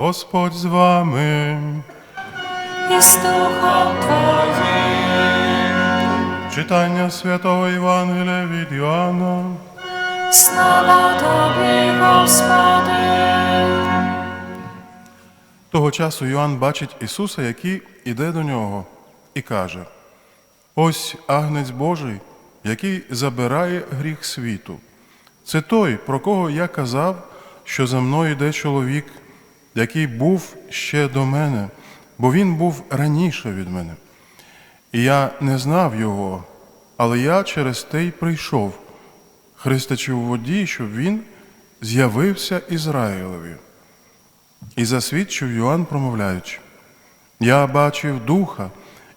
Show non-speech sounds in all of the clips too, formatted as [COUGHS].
Господь з вами. і з Духом Твоїм. Читання святого Євангелія від Іоанна. Слава Тобі, Господи. Того часу Йоанн бачить Ісуса, який іде до нього, і каже: Ось агнець Божий, який забирає гріх світу. Це той, про кого я казав, що за мною йде чоловік, який був ще до мене, бо він був раніше від мене. І я не знав його, але я через те й прийшов, хрестячи у воді, щоб він з'явився Ізраїлеві. І засвідчив Йоанн, промовляючи: Я бачив духа,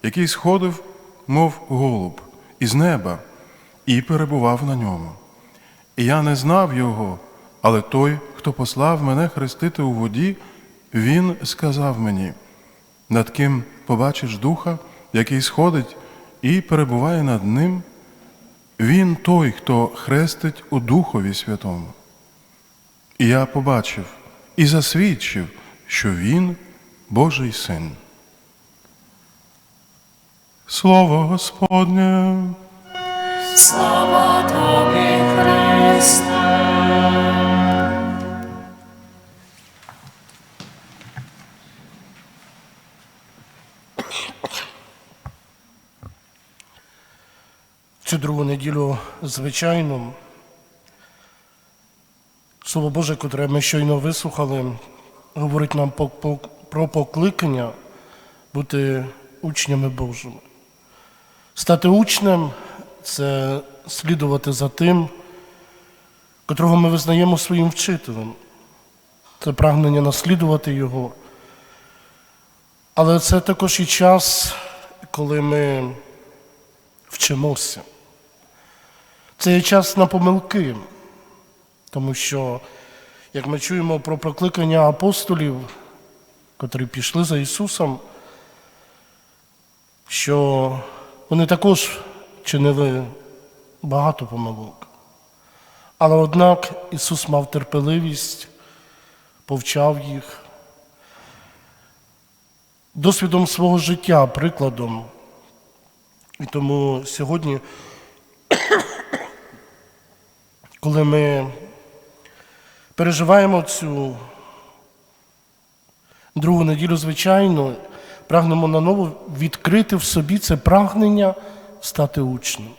який сходив, мов голуб, із неба, і перебував на ньому. І я не знав його, але той, хто послав мене хрестити у воді, він сказав мені: над ким побачиш духа, який сходить і перебуває над ним, він той, хто хрестить у Духові Святому. І я побачив і засвідчив, що він Божий син. Слово Господнє. Слава Тобі, Христе. Цю другу неділю, звичайно, Слово Боже, котре ми щойно вислухали, говорить нам про покликання бути учнями Божими. Стати учнем це слідувати за тим, котрого ми визнаємо своїм вчителем. Це прагнення наслідувати Його. Але це також і час, коли ми вчимося. Це є час на помилки, тому що, як ми чуємо про прокликання апостолів, котрі пішли за Ісусом, що вони також чинили багато помилок. Але однак Ісус мав терпеливість, повчав їх. Досвідом свого життя, прикладом. І тому сьогодні коли ми переживаємо цю другу неділю, звичайно, прагнемо наново відкрити в собі це прагнення стати учнем.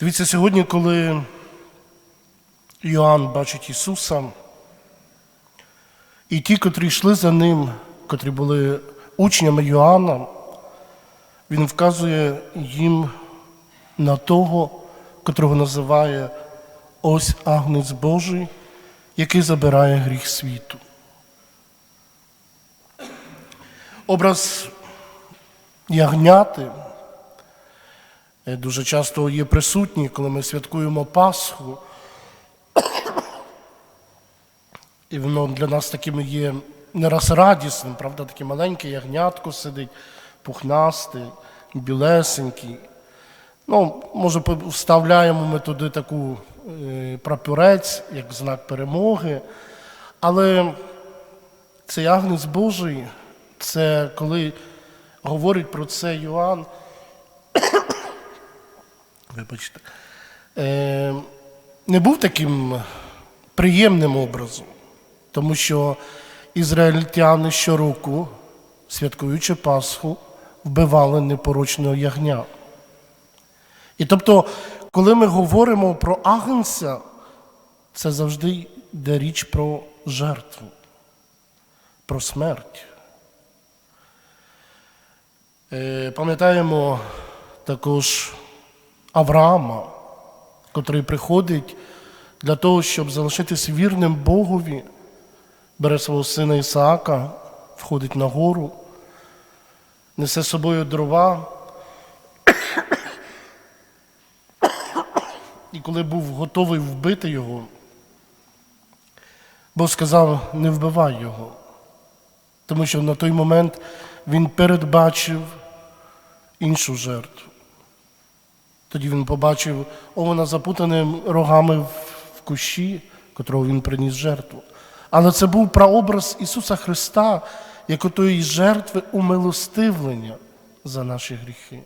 Дивіться, сьогодні, коли Йоанн бачить Ісуса, і ті, котрі йшли за ним, котрі були учнями Йоанна, він вказує їм на того, котрого називає ось агнець Божий, який забирає гріх світу. Образ ягняти е, дуже часто є присутній, коли ми святкуємо Пасху. І воно для нас таким є не раз радісним, правда, таке маленьке ягнятко сидить, пухнастий, білесенький. Ну, може, вставляємо ми туди таку е, прапорець, як знак перемоги. Але цей агнець Божий, це коли говорить про це Йоанн, [COUGHS] вибачте, е, не був таким приємним образом, тому що ізраїльтяни щороку, святкуючи Пасху, вбивали непорочного ягня. І тобто, коли ми говоримо про агнця, це завжди йде річ про жертву, про смерть. Е, Пам'ятаємо також Авраама, котрий приходить для того, щоб залишитись вірним Богові, бере свого сина Ісаака, входить на гору, несе з собою дрова. І коли був готовий вбити його, Бог сказав, не вбивай його. Тому що на той момент він передбачив іншу жертву. Тоді він побачив овона запутаним рогами в кущі, котрого він приніс жертву. Але це був прообраз Ісуса Христа, як отої жертви умилостивлення за наші гріхи.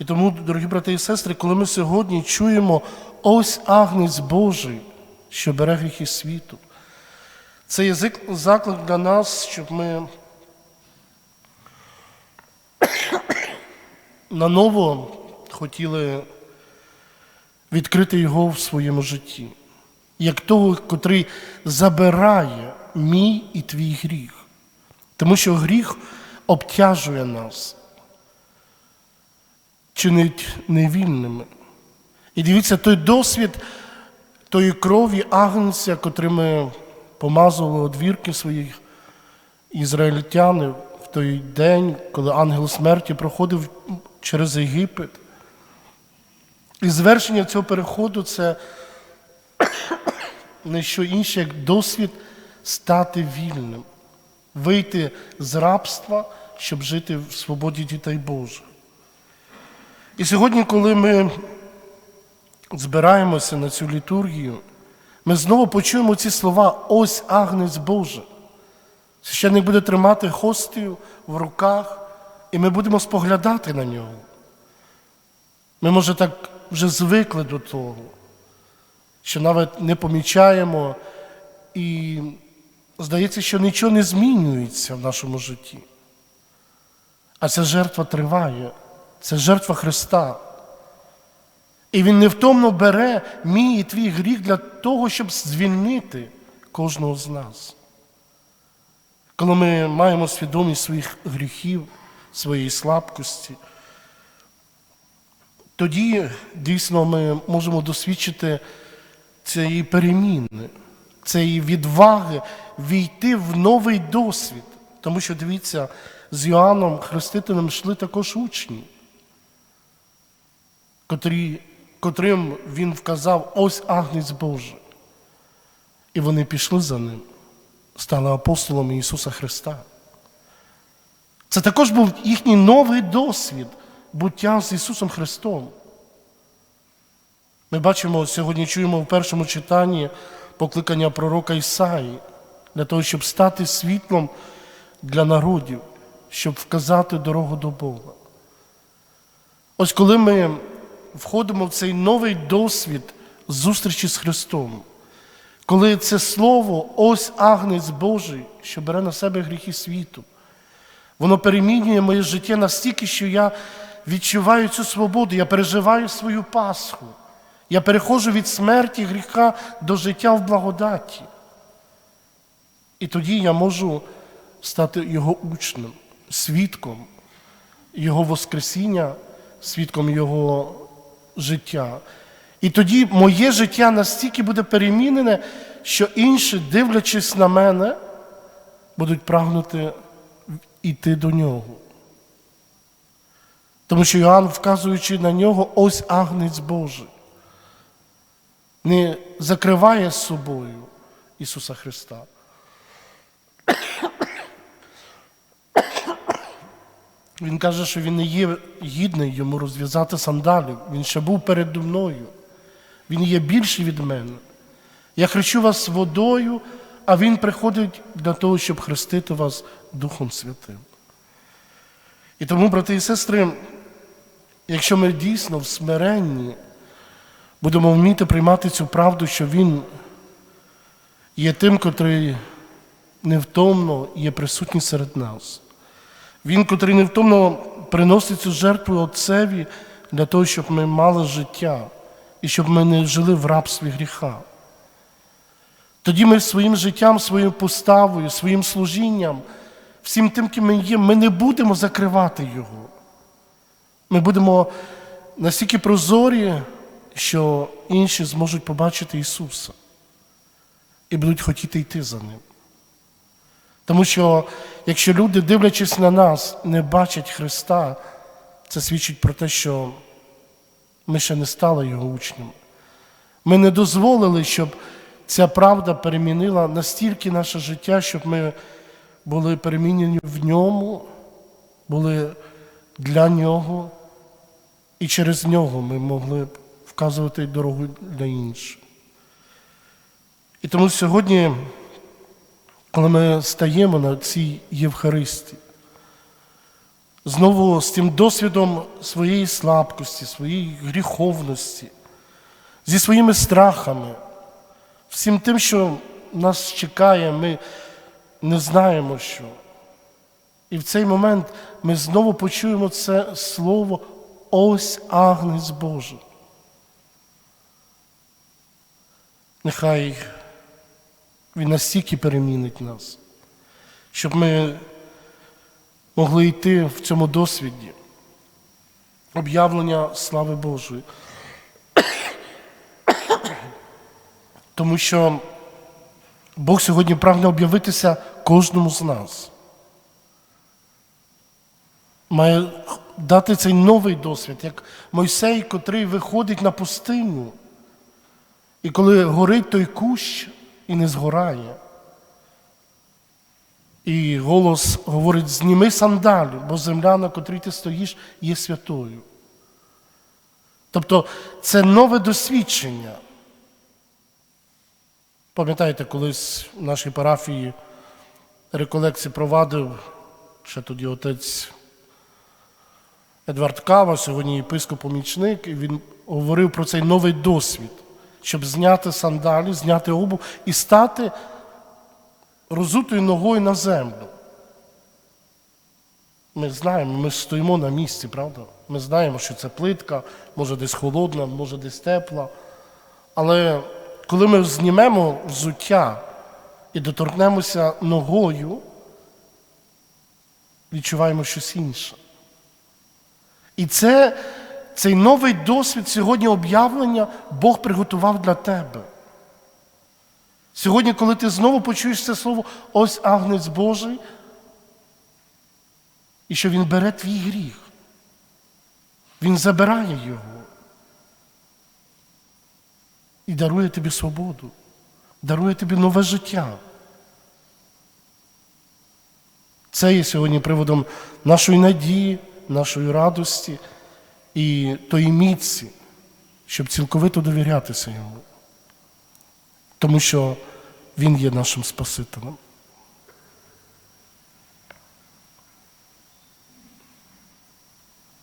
І тому, дорогі брати і сестри, коли ми сьогодні чуємо ось агнець Божий, що бере гріхи світу, це є заклик для нас, щоб ми наново хотіли відкрити його в своєму житті, як того, котрий забирає мій і твій гріх. Тому що гріх обтяжує нас, чинить невільними. І дивіться, той досвід тої крові агнця, котрим ми помазували одвірки своїх ізраїльтяни в той день, коли ангел смерті проходив через Єгипет. І звершення цього переходу це не що інше, як досвід стати вільним, вийти з рабства, щоб жити в свободі дітей Божих. І сьогодні, коли ми збираємося на цю літургію, ми знову почуємо ці слова ось агнець Божий. Священник буде тримати хостію в руках, і ми будемо споглядати на нього. Ми, може, так вже звикли до того, що навіть не помічаємо, і здається, що нічого не змінюється в нашому житті. А ця жертва триває, це жертва Христа. І Він невтомно бере мій і твій гріх для того, щоб звільнити кожного з нас. Коли ми маємо свідомість своїх гріхів, своєї слабкості, тоді дійсно ми можемо досвідчити цієї переміни, цієї відваги війти в новий досвід. Тому що, дивіться, з Йоанном Хрестителем йшли також учні, котрі, котрим він вказав ось агнець Божий. І вони пішли за ним, стали апостолами Ісуса Христа. Це також був їхній новий досвід буття з Ісусом Христом. Ми бачимо, сьогодні чуємо в першому читанні покликання пророка Ісаї для того, щоб стати світлом для народів, щоб вказати дорогу до Бога. Ось коли ми входимо в цей новий досвід зустрічі з Христом, коли це слово, ось агнець Божий, що бере на себе гріхи світу, воно перемінює моє життя настільки, що я відчуваю цю свободу, я переживаю свою Пасху. Я переходжу від смерті гріха до життя в благодаті. І тоді я можу стати його учнем, свідком Його Воскресіння, свідком Його життя. І тоді моє життя настільки буде перемінене, що інші, дивлячись на мене, будуть прагнути йти до нього. Тому що Іоанн, вказуючи на нього, ось агнець Божий, не закриває собою Ісуса Христа. Він каже, що він не є гідний йому розв'язати сандалів. Він ще був передо мною. Він є більший від мене. Я хрещу вас водою, а Він приходить для того, щоб хрестити вас Духом Святим. І тому, брати і сестри, якщо ми дійсно в смиренні будемо вміти приймати цю правду, що Він є тим, котрий невтомно є присутній серед нас. Він, котрий невтомно приносить цю жертву Отцеві для того, щоб ми мали життя і щоб ми не жили в рабстві гріха. Тоді ми своїм життям, своєю поставою, своїм служінням, всім тим, ким ми є, ми не будемо закривати Його. Ми будемо настільки прозорі, що інші зможуть побачити Ісуса і будуть хотіти йти за Ним. Тому що якщо люди, дивлячись на нас, не бачать Христа, це свідчить про те, що ми ще не стали Його учнями. Ми не дозволили, щоб ця правда перемінила настільки наше життя, щоб ми були перемінені в ньому, були для нього, і через нього ми могли б вказувати дорогу для інших. І тому сьогодні, коли ми стаємо на цій Євхаристії, знову з тим досвідом своєї слабкості, своєї гріховності, зі своїми страхами, всім тим, що нас чекає, ми не знаємо що. І в цей момент ми знову почуємо це слово ось Агнець Божий. Нехай Він настільки перемінить нас, щоб ми могли йти в цьому досвіді об'явлення слави Божої. [COUGHS] Тому що Бог сьогодні прагне об'явитися кожному з нас. Має дати цей новий досвід, як Мойсей, котрий виходить на пустиню. І коли горить той кущ і не згорає. І голос говорить: зніми сандалі, бо земля, на котрій ти стоїш, є святою. Тобто це нове досвідчення. Пам'ятаєте, колись в нашій парафії реколекції провадив ще тоді отець Едвард Кава, сьогодні єпископ-помічник, і він говорив про цей новий досвід, щоб зняти сандалі, зняти обув і стати розутою ногою на землю. Ми знаємо, ми стоїмо на місці, правда? Ми знаємо, що це плитка, може десь холодна, може десь тепла. Але коли ми знімемо взуття і доторкнемося ногою, відчуваємо щось інше. І це, цей новий досвід сьогодні об'явлення Бог приготував для тебе. Сьогодні, коли ти знову почуєш це слово, ось агнець Божий, і що Він бере твій гріх. Він забирає його і дарує тобі свободу, дарує тобі нове життя. Це є сьогодні приводом нашої надії, нашої радості і тої міці, щоб цілковито довірятися йому. Тому що Він є нашим Спасителем.